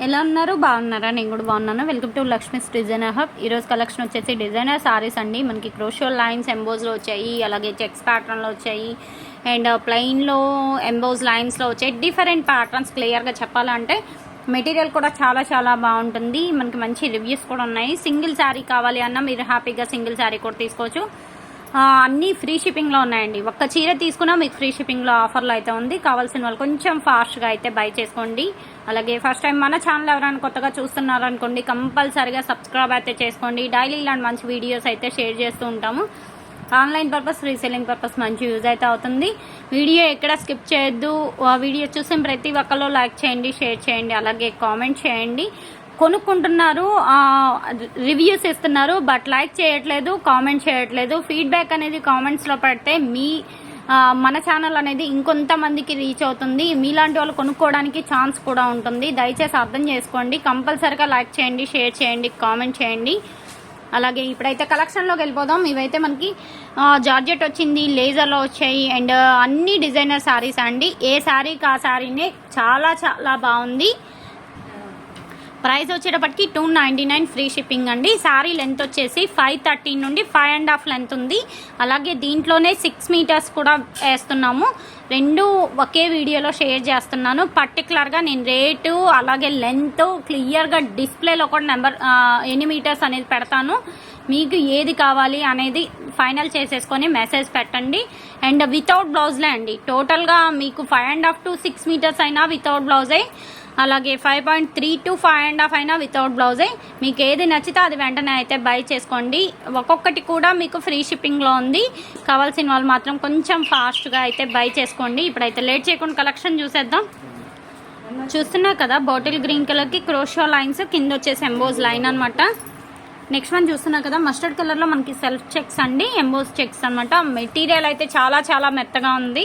ఎలా ఉన్నారు? బాగున్నారా? నేను కూడా బాగున్నాను. Welcome to Lakshmi's designer hub ఈరోజు కలెక్షన్ వచ్చేసి డిజైనర్ సారీస్ అండి. మనకి క్రోషో లైన్స్ ఎంబోజ్లో వచ్చాయి. అలాగే చెక్స్ ప్యాటర్న్లో వచ్చాయి. అండ్ ప్లెయిన్లో ఎంబోజ్ లైన్స్లో వచ్చాయి. డిఫరెంట్ ప్యాటర్న్స్ క్లియర్గా చెప్పాలంటే మెటీరియల్ కూడా చాలా చాలా బాగుంటుంది. మనకి మంచి రివ్యూస్ కూడా ఉన్నాయి. సింగిల్ శారీ కావాలి అన్న మీరు హ్యాపీగా సింగిల్ శారీ కూడా తీసుకోవచ్చు. అన్నీ ఫ్రీ షిప్పింగ్లో ఉన్నాయండి. ఒక్క చీర తీసుకున్నా మీకు ఫ్రీ షిప్పింగ్లో ఆఫర్లో అయితే ఉంది. కావాల్సిన వాళ్ళు కొంచెం ఫాస్ట్గా అయితే బై చేసుకోండి. అలాగే ఫస్ట్ టైం మన ఛానల్ ఎవరైనా కొత్తగా చూస్తున్నారనుకోండి కంపల్సరీగా సబ్స్క్రైబ్ అయితే చేసుకోండి. డైలీ ఇలాంటి మంచి వీడియోస్ అయితే షేర్ చేస్తూ ఉంటాము. ఆన్లైన్ పర్పస్ రీసెల్లింగ్ పర్పస్ మంచి యూజ్ అయితే అవుతుంది. వీడియో ఎక్కడ స్కిప్ చేయొద్దు. ఆ వీడియో చూసిన ప్రతి ఒక్కరు లైక్ చేయండి షేర్ చేయండి అలాగే కామెంట్ చేయండి. కొనుక్కుంటున్నారు రివ్యూస్ ఇస్తున్నారు బట్ లైక్ చేయట్లేదు కామెంట్ చేయట్లేదు. ఫీడ్బ్యాక్ అనేది కామెంట్స్లో పడితే మీ మన ఛానల్ అనేది ఇంకొంతమందికి రీచ్ అవుతుంది. మీలాంటి వాళ్ళు కొనుక్కోవడానికి ఛాన్స్ కూడా ఉంటుంది. దయచేసి అర్థం చేసుకోండి. కంపల్సరిగా లైక్ చేయండి షేర్ చేయండి కామెంట్ చేయండి. అలాగే ఇప్పుడైతే కలెక్షన్లోకి వెళ్ళిపోదాం. ఇవైతే మనకి జార్జెట్ వచ్చింది లేజర్లో వచ్చాయి అండ్ అన్ని డిజైనర్ శారీస్ అండి. ఏ శారీకి ఆ శారీనే చాలా చాలా బాగుంది. ప్రైస్ వచ్చేటప్పటికి two ninety nine free shipping అండి. శారీ లెంత్ వచ్చేసి ఫైవ్ థర్టీ నుండి ఫైవ్ అండ్ హాఫ్ లెంత్ ఉంది. అలాగే దీంట్లోనే సిక్స్ మీటర్స్ కూడా వేస్తున్నాము. రెండు ఒకే వీడియోలో షేర్ చేస్తున్నాను. పర్టికులర్గా నేను రేటు అలాగే లెంత్ క్లియర్గా డిస్ప్లేలో కూడా నెంబర్ ఎన్ని మీటర్స్ అనేది పెడతాను. మీకు ఏది కావాలి అనేది ఫైనల్ చేసేసుకొని మెసేజ్ పెట్టండి. అండ్ వితౌట్ బ్లౌజ్లే అండి. టోటల్గా మీకు five and half to six metres అయినా వితౌట్ బ్లౌజే అలాగే five point three to five and half అయినా వితౌట్ బ్లౌజే మీకు ఏది నచ్చితే అది వెంటనే అయితే బై చేసుకోండి. ఒక్కొక్కటి కూడా మీకు ఫ్రీ షిప్పింగ్లో ఉంది. కావాల్సిన వాళ్ళు మాత్రం కొంచెం ఫాస్ట్గా అయితే బై చేసుకోండి. ఇప్పుడైతే లేట్ చేయకుండా కలెక్షన్ చూసేద్దాం. చూస్తున్నా కదా బాటిల్ గ్రీన్ కలర్కి క్రోషో లైన్స్ కింద వచ్చేసి ఎంబోజ్ లైన్ అనమాట నెక్స్ట్ వన్ చూస్తున్నాం కదా మస్టర్డ్ కలర్లో మనకి సెల్ఫ్ చెక్స్ అండి ఎంబోస్ చెక్స్ అనమాట మెటీరియల్ అయితే చాలా చాలా మెత్తగా ఉంది.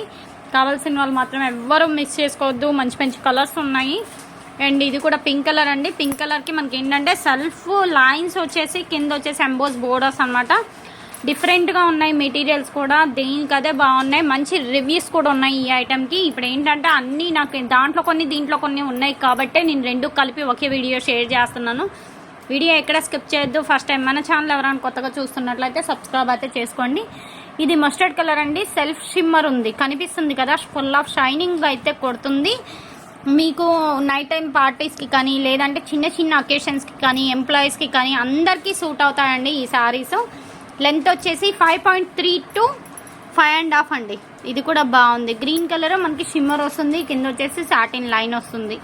కావాల్సిన వాళ్ళు మాత్రం ఎవ్వరూ మిస్ చేసుకోవద్దు. మంచి మంచి కలర్స్ ఉన్నాయి. అండ్ ఇది కూడా పింక్ కలర్ అండి. పింక్ కలర్కి మనకి ఏంటంటే సెల్ఫ్ లైన్స్ వచ్చేసి కింద వచ్చేసి ఎంబోస్ బోర్డర్స్ అనమాట డిఫరెంట్గా ఉన్నాయి మెటీరియల్స్ కూడా. దేనికదే బాగున్నాయి. మంచి రివ్యూస్ కూడా ఉన్నాయి ఈ ఐటెంకి ఇప్పుడు ఏంటంటే అన్నీ నాకు దాంట్లో కొన్ని దీంట్లో కొన్ని ఉన్నాయి కాబట్టి నేను రెండు కలిపి ఒకే వీడియో షేర్ చేస్తున్నాను. వీడియో ఎక్కడ స్కిప్ చేయొద్దు. ఫస్ట్ టైం మన ఛానల్ ఎవరైనా కొత్తగా చూస్తున్నట్లయితే సబ్స్క్రైబ్ అయితే చేసుకోండి. ఇది మస్టర్డ్ కలర్ అండి. సెల్ఫ్ షిమ్మర్ ఉంది. కనిపిస్తుంది కదా? ఫుల్ ఆఫ్ షైనింగ్ అయితే కొడుతుంది. మీకు నైట్ టైం పార్టీస్కి కానీ లేదంటే చిన్న చిన్న అకేషన్స్కి కానీ ఎంప్లాయీస్కి కానీ అందరికీ సూట్ అవుతాయండి ఈ శారీస్ లెంత్ వచ్చేసి five point three to five and half అండి. ఇది కూడా బాగుంది. గ్రీన్ కలర్ మనకి షిమ్మర్ వస్తుంది. కింద వచ్చేసి సాటిన్ లైన్ వస్తుంది.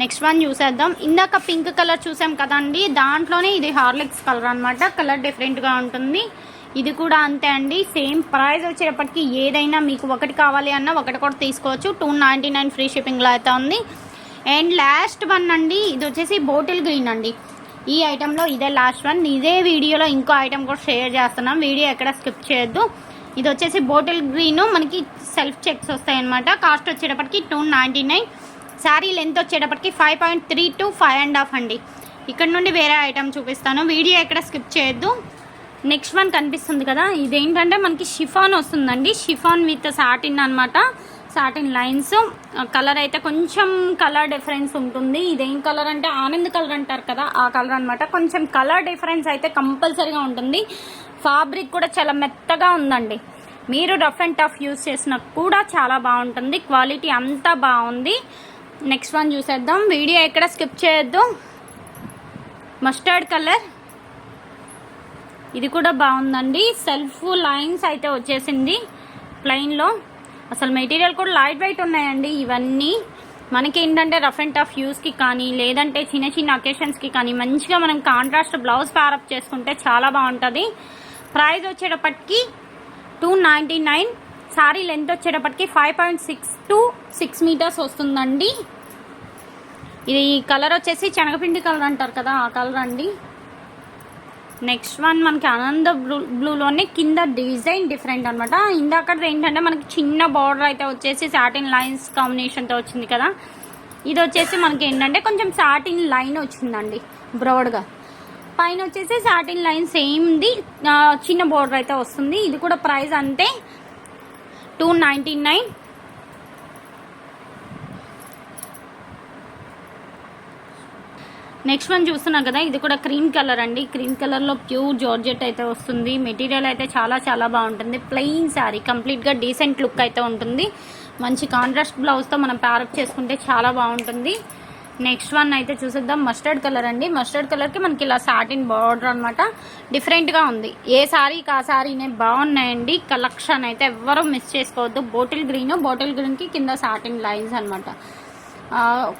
నెక్స్ట్ వన్ చూసేద్దాం. ఇందాక పింక్ కలర్ చూసాం కదండి. దాంట్లోనే ఇది హార్లిక్స్ కలర్ అనమాట కలర్ డిఫరెంట్గా ఉంటుంది. ఇది కూడా అంతే అండి. సేమ్ ప్రైస్ వచ్చేటప్పటికి ఏదైనా మీకు ఒకటి కావాలి అన్నా ఒకటి కూడా తీసుకోవచ్చు. టూ నైంటీ నైన్ ఫ్రీ షిప్పింగ్లో అయితే ఉంది. అండ్ లాస్ట్ వన్ అండి. ఇది వచ్చేసి బోటిల్ గ్రీన్ అండి. ఈ ఐటెంలో ఇదే లాస్ట్ వన్ ఇదే వీడియోలో ఇంకో ఐటెం కూడా షేర్ చేస్తున్నాం. వీడియో ఎక్కడ స్కిప్ చేయొద్దు. ఇది వచ్చేసి బోటిల్ గ్రీన్ మనకి సెల్ఫ్ చెక్స్ వస్తాయి అనమాట కాస్ట్ వచ్చేటప్పటికి two ninety nine sari length వచ్చేటప్పటికి five point three to five and half అండి. ఇక్కడ నుండి వేరే ఐటమ్ చూపిస్తాను. వీడియో ఎక్కడ స్కిప్ చేయొద్దు. నెక్స్ట్ వన్ కనిపిస్తుంది కదా. ఇదేంటంటే మనకి షిఫాన్ వస్తుందండి. షిఫాన్ విత్ సాటిన్ అనమాట సాటిన్ లైన్స్. కలర్ అయితే కొంచెం కలర్ డిఫరెన్స్ ఉంటుంది. ఇదేం కలర్ అంటే ఆనంద్ కలర్ అంటారు కదా ఆ కలర్ అనమాట కొంచెం కలర్ డిఫరెన్స్ అయితే కంపల్సరీగా ఉంటుంది. ఫాబ్రిక్ కూడా చాలా మెత్తగా ఉందండి. మీరు రఫ్ అండ్ టఫ్ యూస్ చేసినా కూడా చాలా బాగుంటుంది. క్వాలిటీ అంతా బాగుంది. నెక్స్ట్ వన్ చూసేద్దాం. వీడియో ఎక్కడ స్కిప్ చేయొద్దు. Mustard colour. ఇది కూడా బాగుందండి. సెల్ఫ్ లైన్స్ అయితే వచ్చేసింది ప్లెయిన్లో అసలు మెటీరియల్ కూడా లైట్ వెయిట్ ఉన్నాయండి ఇవన్నీ. మనకి ఏంటంటే రఫ్ అండ్ టఫ్ యూస్కి కానీ లేదంటే చిన్న చిన్న అకేషన్స్కి కానీ మంచిగా మనం కాంట్రాస్ట్ బ్లౌజ్ ప్యారప్ చేసుకుంటే చాలా బాగుంటుంది. ప్రైస్ వచ్చేటప్పటికి two ninety nine sari length వచ్చేటప్పటికి five point six to six metres వస్తుందండి. ఇది కలర్ వచ్చేసి శనగపిండి కలర్ అంటారు కదా ఆ కలర్ అండి. నెక్స్ట్ వన్ మనకి ఆనంద బ్లూ బ్లూలోనే కింద డిజైన్ డిఫరెంట్ అనమాట ఇందాక ఏంటంటే మనకి చిన్న బార్డర్ అయితే వచ్చేసి సాటిన్ లైన్స్ కాంబినేషన్తో వచ్చింది కదా. ఇది వచ్చేసి మనకి ఏంటంటే కొంచెం సాటిన్ లైన్ వచ్చిందండి బ్రాడ్గా పైన వచ్చేసి సాటిన్ లైన్ సేమ్ది చిన్న బోర్డర్ అయితే వస్తుంది. ఇది కూడా ప్రైస్ అంతే. Two ninety nine next one చూస్తున్నాం కదా ఇది కూడా క్రీమ్ కలర్ అండి. క్రీమ్ కలర్లో ప్యూర్ జార్జెట్ అయితే వస్తుంది. మెటీరియల్ అయితే చాలా చాలా బాగుంటుంది. ప్లెయిన్ శారీ కంప్లీట్గా డీసెంట్ లుక్ అయితే ఉంటుంది. మంచి కాంట్రాస్ట్ బ్లౌజ్తో మనం ప్యారప్ చేసుకుంటే చాలా బాగుంటుంది. నెక్స్ట్ వన్ అయితే చూసేద్దాం. మస్టర్డ్ కలర్ అండి. మస్టర్డ్ కలర్కి మనకి ఇలా సాటిన్ బార్డర్ అనమాట డిఫరెంట్గా ఉంది. ఏ శారీకి ఆ శారీనే బాగున్నాయండి. కలెక్షన్ అయితే ఎవ్వరూ మిస్ చేసుకోవద్దు. బాటిల్ గ్రీన్ బాటిల్ గ్రీన్కి కింద సాటిన్ లైన్స్ అనమాట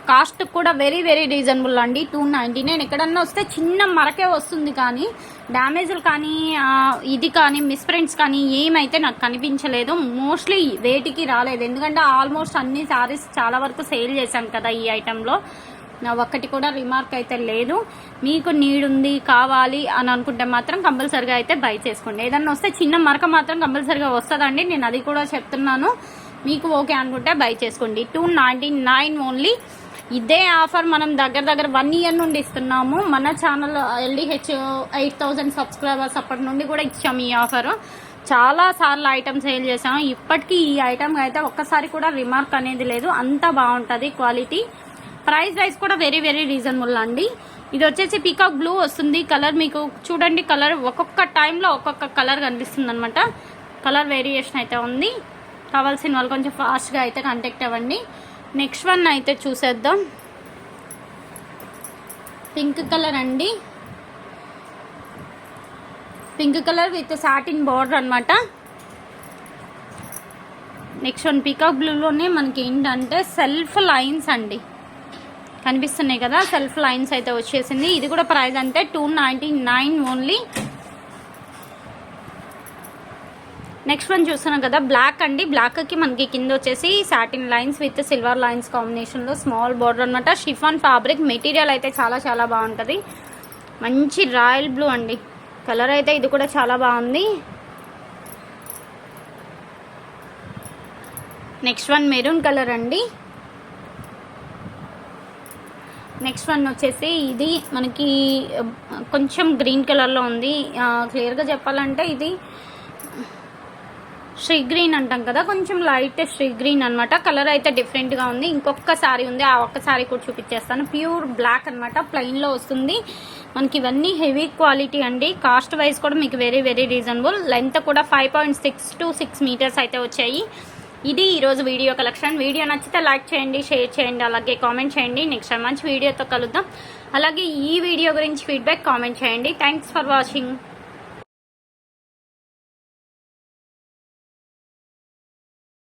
కాస్ట్ కూడా వెరీ వెరీ రీజనబుల్ అండి. Two ninety nine. ఎక్కడన్నా వస్తే చిన్న మరకే వస్తుంది కానీ డ్యామేజ్లు కానీ ఇది కానీ మిస్ప్రింట్స్ కానీ ఏమైతే నాకు కనిపించలేదు మోస్ట్లీ వేటికి రాలేదు. ఎందుకంటే ఆల్మోస్ట్ అన్ని శారీస్ చాలా వరకు సేల్ చేశాను కదా ఈ ఐటెంలో. నా ఒక్కటి కూడా రిమార్క్ అయితే లేదు. మీకు నీడ్ ఉంది కావాలి అని అనుకుంటే మాత్రం కంపల్సరిగా అయితే బై చేసుకోండి. ఏదన్నా వస్తే చిన్న మరక మాత్రం కంపల్సరిగా వస్తుందండి. నేను అది కూడా చెప్తున్నాను. మీకు ఓకే అనుకుంటే బై చేసుకోండి. టూ నైంటీ నైన్ ఓన్లీ ఇదే ఆఫర్ మనం దగ్గర దగ్గర వన్ ఇయర్ నుండి ఇస్తున్నాము. మన channel LDH eight thousand subscribers అప్పటి నుండి కూడా ఇచ్చాము ఈ ఆఫర్ చాలా సార్లు ఐటమ్ సేల్ చేసాము ఇప్పటికీ ఈ ఐటమ్ అయితే ఒక్కసారి కూడా రిమార్క్ అనేది లేదు. అంత బాగుంటుంది క్వాలిటీ ప్రైస్ వైజ్ కూడా వెరీ వెరీ రీజనబుల్ అండి. ఇది వచ్చేసి పీకాక్ బ్లూ వస్తుంది. కలర్ మీకు చూడండి కలర్ ఒక్కొక్క టైంలో ఒక్కొక్క కలర్ కనిపిస్తుంది అనమాట కలర్ వేరియేషన్ అయితే ఉంది. కావాల్సిన వాళ్ళు కొంచెం ఫాస్ట్గా అయితే కాంటాక్ట్ అవ్వండి. నెక్స్ట్ వన్ అయితే చూసేద్దాం. పింక్ కలర్ అండి. Pink colour with satin border అనమాట నెక్స్ట్ వన్ పీకాక్ బ్లూలోనే మనకి ఏంటంటే సెల్ఫ్ లైన్స్ అండి. కనిపిస్తున్నాయి కదా సెల్ఫ్ లైన్స్ అయితే వచ్చేసింది. ఇది కూడా ప్రైస్ అంటే two ninety nine only next one చూస్తున్నాం కదా బ్లాక్ అండి. బ్లాక్కి మనకి కింద వచ్చేసి satin lines with silver lines కాంబినేషన్లో స్మాల్ బార్డర్ అనమాట షిఫాన్ ఫ్యాబ్రిక్ మెటీరియల్ అయితే చాలా చాలా బాగుంటుంది. మంచి రాయల్ బ్లూ అండి. కలర్ అయితే ఇది కూడా చాలా బాగుంది. నెక్స్ట్ వన్ మెరూన్ కలర్ అండి. నెక్స్ట్ వన్ వచ్చేసి ఇది మనకి కొంచెం గ్రీన్ కలర్లో ఉంది. క్లియర్గా చెప్పాలంటే ఇది శ్రీ గ్రీన్ అంటాం కదా కొంచెం లైట్ శ్రీ గ్రీన్ అనమాట కలర్ అయితే డిఫరెంట్గా ఉంది. ఇంకొక సారీ ఉంది. ఆ ఒక్క సారీ కూడా చూపించేస్తాను ప్యూర్ బ్లాక్ అనమాట ప్లెయిన్లో వస్తుంది. మనకి ఇవన్నీ హెవీ క్వాలిటీ అండి. కాస్ట్ వైజ్ కూడా మీకు వెరీ వెరీ రీజనబుల్ లెంత్ కూడా five point six to six metres అయితే వచ్చాయి. ఇది ఈరోజు వీడియో కలెక్షన్. వీడియో నచ్చితే లైక్ చేయండి షేర్ చేయండి అలాగే కామెంట్ చేయండి. నెక్స్ట్ టైం మంచి వీడియోతో కలుద్దాం. అలాగే ఈ వీడియో గురించి ఫీడ్బ్యాక్ కామెంట్ చేయండి. Thanks for watching